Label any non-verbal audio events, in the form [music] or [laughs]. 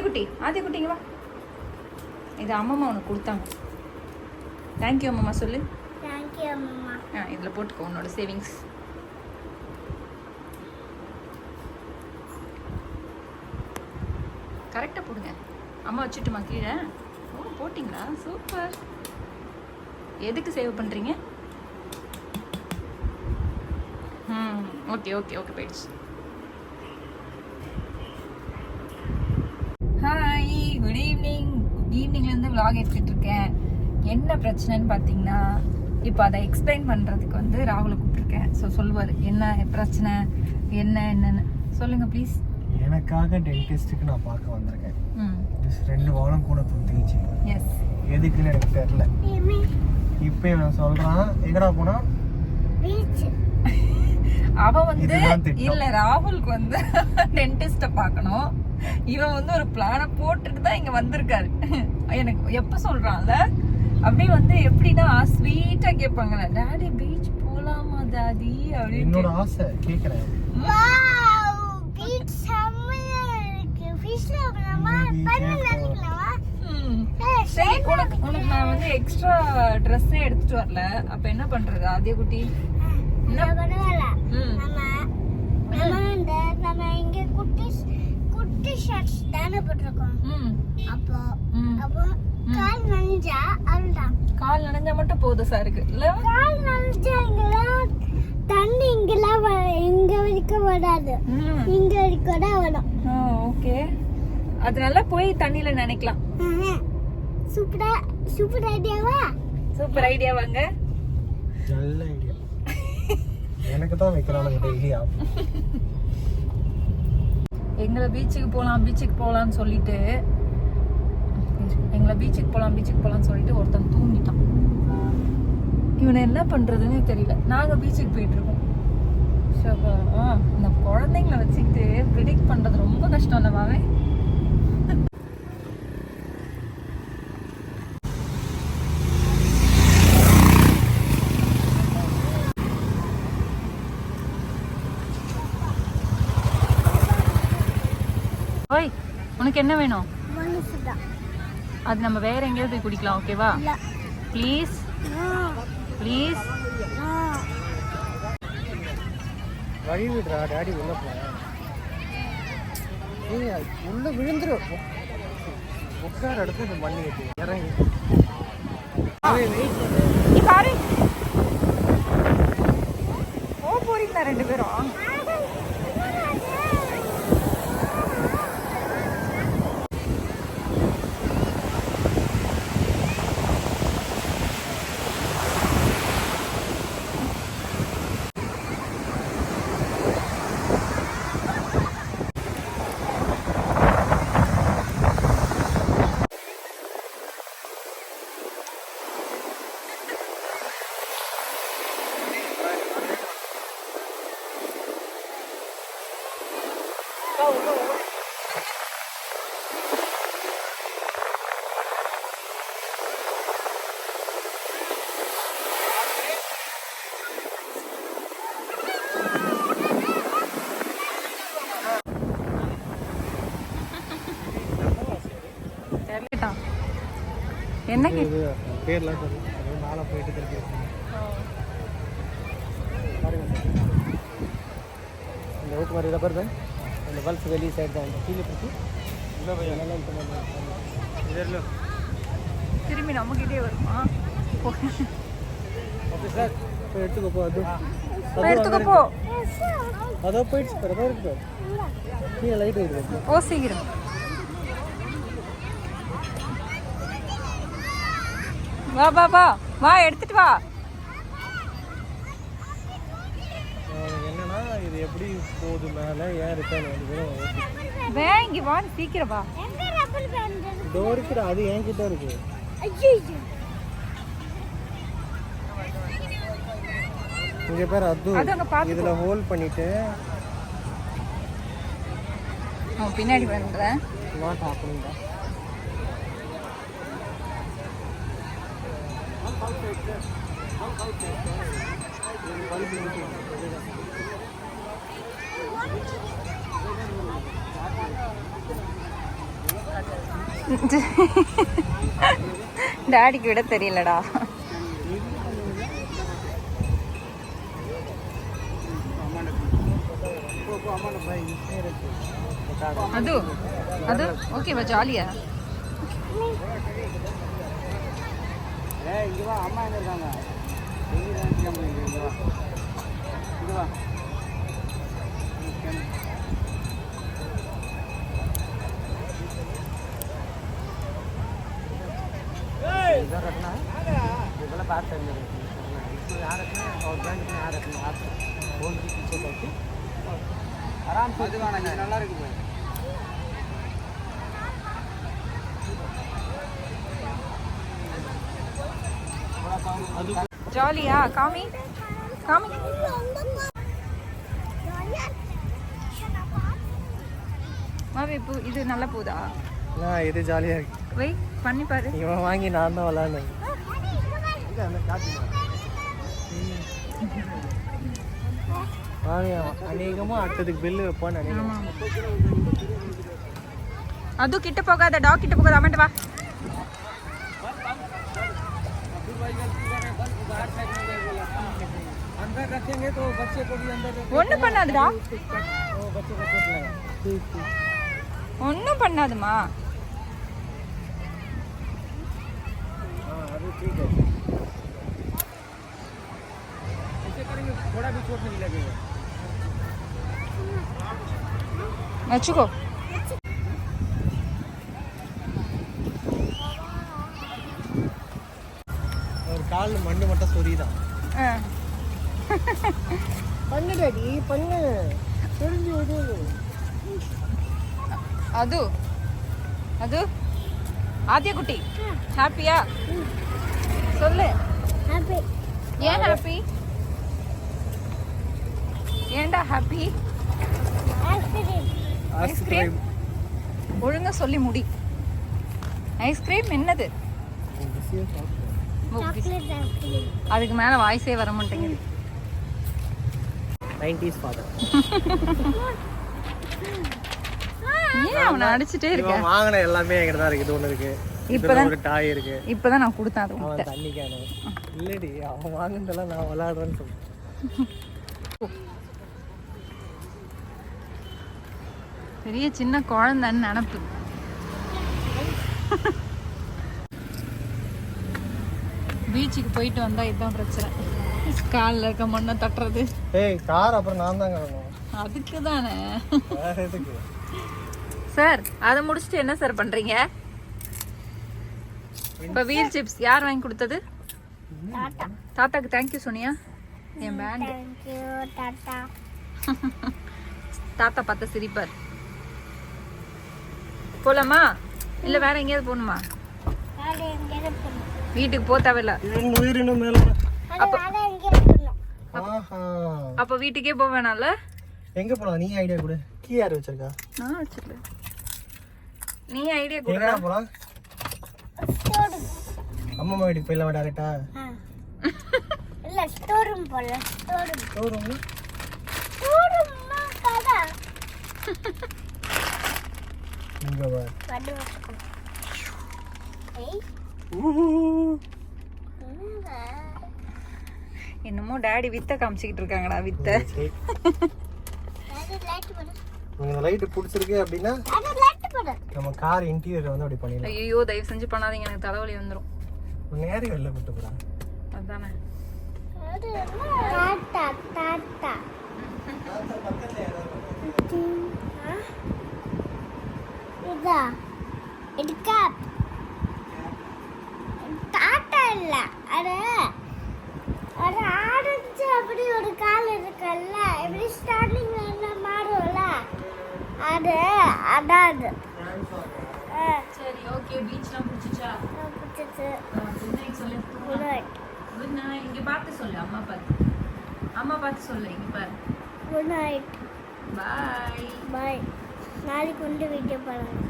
ஆதிக்குட்டி ஆதிக்குட்டிங்க வா. இது அம்மம்மா உனக்கு கொடுத்தாங்க. தேங்க்யூ அம்மம்மா சொல்லு. தேங்க்யூ அம்மா ஆ இதில் போட்டுக்கோ உன்னோட சேவிங்ஸ் கரெக்டாக போடுங்க. அம்மா வச்சுட்டுமா கீழே? ஓ போட்டிங்களா? சூப்பர் எதுக்கு சேவ் பண்ணுறீங்க ம் ஓகே ஓகே ஓகே போயிடுச்சு ஹாய் குட் ஈவினிங் குட் ஈவினிங்லேருந்து vlog எடுத்துட்டு இருக்கேன் என்ன பிரச்சனைன்னு பார்த்தீங்கன்னா இப்போ அதை எக்ஸ்பிளைன் பண்ணுறதுக்கு வந்து ராகுலை கூப்பிட்ருக்கேன் ஸோ சொல்லுவார் என்ன பிரச்சனை என்ன என்னன்னு. சொல்லுங்கள் ப்ளீஸ் எனக்காக டென்டிஸ்ட்டுக்கு நான் பார்க்க வந்திருக்கேன். ரெண்டு வாரம் கூட துண்டிச்சு எஸ் எதுக்குன்னு எனக்கு தெரியல. ஏமி இப்போ இவன் சொல்றான். எங்கடா போனா? அவன் வந்து. இல்ல ராகுலுக்கு வந்து [laughs] டென்டிஸ்ட பார்க்கணும். இவன் வந்து ஒரு பிளான போட்டுட்டு தான் இங்க வந்திருக்காரு. [laughs] எனக்கு எப்ப சொல்றான்ல? அப்படியே வந்து எப்படின்னா ஸ்வீட்டா கேட்பாங்கல்ல டாடி பீச் போலாமா டாடி என்னோட அப்படின்னு ஆசை பீச் செம்மையா இருக்கு. ஃபிஷ்ல ஏ நினைக்கலாமா ம். சரி உனக்கு உனக்கு நான் வந்து எக்ஸ்ட்ரா ட்ரெஸ்ஸே எடுத்துட்டு வரல. அப்ப என்ன பண்றது அதே குட்டி ம் நம்ம நம்ம இந்த நம்ம இங்க குட்டி குட்டி ஷர்ட்ஸ் தானே போட்டிருக்கோம். ம். அப்போ அப்போ கால் நனைஞ்சா அவ்வளோதான் கால் நனைஞ்சா மட்டும் போதும் சாருக்கு இல்ல? கால் நனைஞ்சா இங்கெல்லாம் தண்ணி இங்கெல்லாம் வ- இங்க வரைக்கும் வராது. இங்க வரைக்கும் தான் வரும். ஓகே அதனால போய் தண்ணியில நினைக்கலாம். சூப்பரா சூப்பர் ஐடியாவா சூப்பர் ஐடியா வாங்க. நல்ல எனக்கு தான் வைக்கிறானுங்க டெய்லியா எங்களை பீச்சுக்கு போகலாம் பீச்சுக்கு போகலான்னு சொல்லிட்டு எங்களை பீச்சுக்கு போகலாம் பீச்சுக்கு போகலான்னு சொல்லிட்டு ஒருத்தன் தூங்கிட்டான். இவனை என்ன பண்ணுறதுன்னு தெரியல. நாங்க பீச்சுக்கு போயிட்டுருக்கோம் ஸோ ஆ, இந்த குழந்தைங்கள வச்சுக்கிட்டு ப்ரிடிக்ட் பண்றது ரொம்ப கஷ்டம் இல்ல ஓய் உனக்கு என்ன வேணும்? அது நம்ம வேற எங்கேயாவது போய் குடிக்கலாம் ஓகேவா ப்ளீஸ் ப்ளீஸ் வழி விடுறா டாடி உள்ள போறேன் ஏய் உள்ள விழுந்துரும் உட்கார இடத்துல இந்த மண்ணி கட்டி இறங்கி. பாரு. ஓ போறீங்களா ரெண்டு பேரும்? என்ன பேர்லாம் மேலே போயிட்டு பாருங்க. இந்த ஓட்டு மாதிரி ரப்பர் தான் அந்த பல்ஸ் வெளியே சைடு தான். இந்த கீழே பிடிச்சி. நல்லா இது பண்ணுவாங்க திரும்பி நம்மகிட்டே வருமா? ஓகே சார் போய் எடுத்துக்கோ போ. அது. போய் எடுத்துக்க போ. அதோ போயிடுச்சு பாரு அதோ இருக்கு லைட் போ சீக்கிரம். வா வா வா. வா எடுத்துட்டு வா. என்னன்னா இது எப்படி போகுது மேலே? ஏன் ரிட்டர்ன் வந்து வே இங்க வா சீக்கிரம் வா. இதோ இருக்குடா அது என்கிட்ட இருக்கு. ஐயோ இங்க பேர் அது. இதுல ஹோல்ட் பண்ணிட்டு. நான் பின்னாடி பண்றேன் வாட் ஹேப்பனிங் [laughs] டாடிக்கு விட தெரியலடா. அது அது? ஓகேவா ஜாலியா ஏய் இங்க வா அம்மா எங்க இருக்காங்க எங்க இருக்காங்க இங்க வா இங்க வா इधर रखना है ये वाला बात करने रखना है इसको यहाँ रखना है और बैंक में यहाँ रखना है हाथ फोन के पीछे करके आराम से நல்லா இருக்கு ஜாலியா? காமி? காமி? மாவி பூ இது நல்ல பூதா இது ஜாலியாக இருக்கு. வெய் பண்ணி பாரு. இவன் வாங்கி நான் தான் விளாட்னேன். வாங்கி அநேகமாக அடுத்ததுக்கு பில்லு வைப்பான்னு நினைக்கிறேன். அது கிட்ட போகாத டாக் கிட்ட போகாத அமௌண்ட் வா. अंदर रखेंगे तो बच्चे को भी अंदर ஒண்ணு பண்ணாதுடா तो बच्चे को चोट लगा ठीक ठीक ஒன்றும் பண்ணாதுமா हाँ अभी ठीक है ऐसे करेंगे थोड़ा भी चोट नहीं लगेगा வச்சுக்கோ மட்டும் சொரிதான் ஆ. [laughs] பண்ணு தெரிஞ்சு விடு. அது? அது? ஆதிய குட்டி ஹாப்பியா? சொல்லு. ஹாப்பி. ஏன் ஹாப்பி? ஏன்டா ஹாப்பி? ஐஸ்கிரீம். ஐஸ்கிரீம். ஒழுங்கா சொல்லி முடி. ஐஸ்கிரீம் என்னது? அதுக்கு மேல வாய்ஸே வர மாட்டேங்குது. நைன்டிஸ் ஃபாதர் ஏன் அவனை அடிச்சுட்டே இருக்க? வாங்கின எல்லாமே என்கிட்ட தான் இருக்கு. இது ஒன்று இருக்கு. இப்பதான்- ஒரு டாய் இருக்கு. இப்பதான் நான் கொடுத்தேன் அது அவன் உன்கிட்ட. தண்ணி கேனு. இல்லடி அவன் வாங்கினதெல்லாம் நான் விளாடுறேன்னு சொல்றேன் பெரிய சின்ன குழந்தைன்னு நினப்பு. பீச்சுக்கு போயிட்டு வந்தா இதுதான் பிரச்சனை. காலில் இருக்க மண்ணை தட்டுறது. ஏய் கார் அப்புறம் நான் தான் காரணம் அதுக்கு தானே. வேற எதுக்கு? சார் அதை முடிச்சுட்டு என்ன சார் பண்றீங்க? இப்போ வீல் சிப்ஸ் யார் வாங்கி கொடுத்தது? டாடா தாத்தாக்கு தேங்க்யூ சோனியா. என் பேண்ட் தேங்க் யூ டாடா தாத்தா. பார்த்த சிரிப்பார். போலாமா? இல்ல வேற எங்கேயாவது போகணுமா. வீட்டுக்கு போக தேவையில்ல. இவன் உயிர் இன்னும் மேல எங்கே அப்ப வீட்டுக்கே போக வேணாம்ல? எங்க போலாம்? நீ ஐடியா கொடு. கீ யார் வச்சிருக்கா? நான் வச்சிருக்கேன். நீ ஐடியா கொடு. எங்கடா போலாம்? ஸ்டோர் அம்மா வீட்டுக்கு போயிடலாம் டேரக்டா இல்ல ஸ்டோர் ரூம் போல. Store room. ஷோரூம்ல ஸ்டோர் ரூம்னா கடை இங்க வா வண்டி வச்சுக்கோ. ஏய்? என்னமோ டாடி வித்த காமிச்சிக்கிட்டு இருக்காங்கடா வித்த. அது லைட் பிடிச்சிருக்கு அப்படின்னா அது லைட் போடு நம்ம கார் இன்டீரியர் வந்து அப்படி பண்ணிடலாம். ஐயோ தயவு செஞ்சு பண்ணாதீங்க எனக்கு தலைவலி வந்துரும். உன்னை யாரு வெளில கூட்டு போறா அதானே அது என்ன? டாட்டா டாட்டா ஆ? இதா இது கேப் டாட்டா இல்ல அது அது ஆரஞ்சு அப்படி ஒரு கால் இருக்குல்ல எப்படி ஸ்டார்டிங்ல எல்லாம் மாறும்ல அது அதான் அது. சரி ஓகே பீச்லாம் பிடிச்சிச்சா? பிடிச்சிச்சு. குட் நைட் சொல்லு. குட் நைட் குட் நைட் இங்க பார்த்து சொல்லு அம்மா பார்த்து. அம்மா பார்த்து சொல்லு இங்க பாரு. குட் நைட் பாய் பாய் நாளைக்கு வந்து வீடியோ பாருங்க